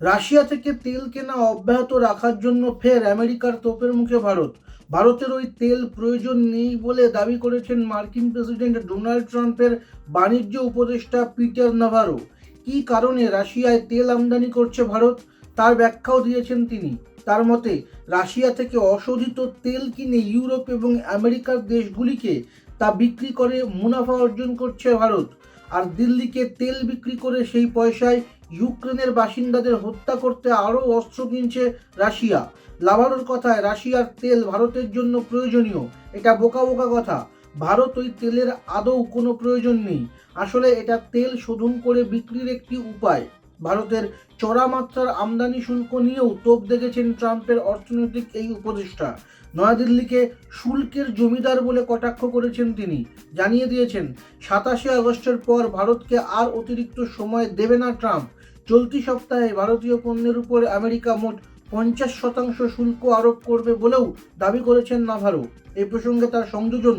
Russia থেকে তেল কেনা অব্যাহত রাখার জন্য ফের আমেরিকার তোপের মুখে ভারত। ভারতের ওই তেল প্রয়োজন নেই বলে দাবি করেছেন মার্কিন প্রেসিডেন্ট ডোনাল্ড ট্রাম্পের বাণিজ্য উপদেষ্টা পিটার নাভারো। কী কারণে রাশিয়ায় তেল আমদানি করছে ভারত? তার ব্যাখ্যাও দিয়েছেন তিনি। তার মতে, রাশিয়া থেকে অশোধিত তেল কিনে ইউরোপ এবং আমেরিকার দেশগুলিকে তা বিক্রি করে মুনাফা অর্জন করছে ভারত। আর দিল্লিকে তেল বিক্রি করে সেই পয়সায় ইউক্রেনের বাসিন্দাদের হত্যা করতে আরও অস্ত্র কিনছে রাশিয়া। লাভারোর কথায় রাশিয়ার তেল ভারতের জন্য প্রয়োজনীয়। এটা বোকা বোকা কথা। ভারত ওই তেলের আদৌ কোনো প্রয়োজন নেই। আসলে এটা তেল শোধন করে বিক্রির একটি উপায়। ভারতের চড়া মাত্রার আমদানি শুল্ক নিয়েও তোপ দেখেছেন ট্রাম্পের অর্থনৈতিক এই উপদেষ্টা। নয়াদিল্লিকে শুল্কের জমিদার বলে কটাক্ষ করেছেন তিনি। জানিয়ে দিয়েছেন, সাতাশে আগস্টের পর ভারতকে আর অতিরিক্ত সময় দেবে না ট্রাম্প। চলতি সপ্তাহে ভারতীয় পণ্যের উপর আমেরিকা মোট পঞ্চাশ শতাংশ শুল্ক আরোপ করবে বলেও দাবি করেছেন নাভারো। এই প্রসঙ্গে তার সংযোজন,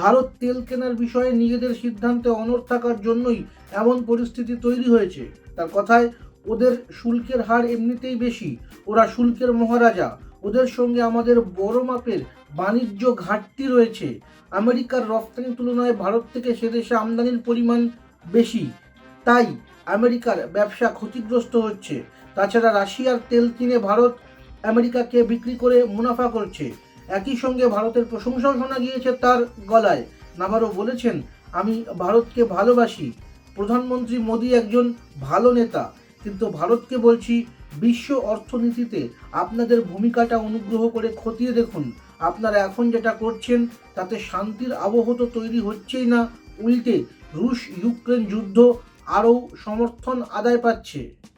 ভারত তেল কেনার বিষয়ে নিজেদের সিদ্ধান্তে অনড় থাকার জন্যই এমন পরিস্থিতি তৈরি হয়েছে। তার কথায়, ওদের শুল্কের হার এমনিতেই বেশি। ওরা শুল্কের মহারাজা। ওদের সঙ্গে আমাদের বড় মাপের বাণিজ্য ঘাটতি রয়েছে। আমেরিকার রপ্তানির তুলনায় ভারত থেকে সে দেশে আমদানির পরিমাণ বেশি। তাই আমেরিকার ব্যবসা ক্ষতিগ্রস্ত হচ্ছে। তাছাড়া রাশিয়ার তেল কিনে ভারত আমেরিকাকে বিক্রি করে মুনাফা করছে। একই সঙ্গে ভারতের প্রশংসাও শোনা গিয়েছে তার গলায়। নাভারো বলেছেন, আমি ভারতকে ভালোবাসি। প্রধানমন্ত্রী মোদী একজন ভালো নেতা, কিন্তু ভারতকে বলছি বিশ্ব অর্থনীতিতে আপনাদের ভূমিকাটা অনুগ্রহ করে খতিয়ে দেখুন। আপনারা এখন যেটা করছেন, তাতে শান্তির আবহ তো তৈরি হচ্ছেই না, উল্টে রুশ ইউক্রেন যুদ্ধ আরও সমর্থন আদায় পাচ্ছে।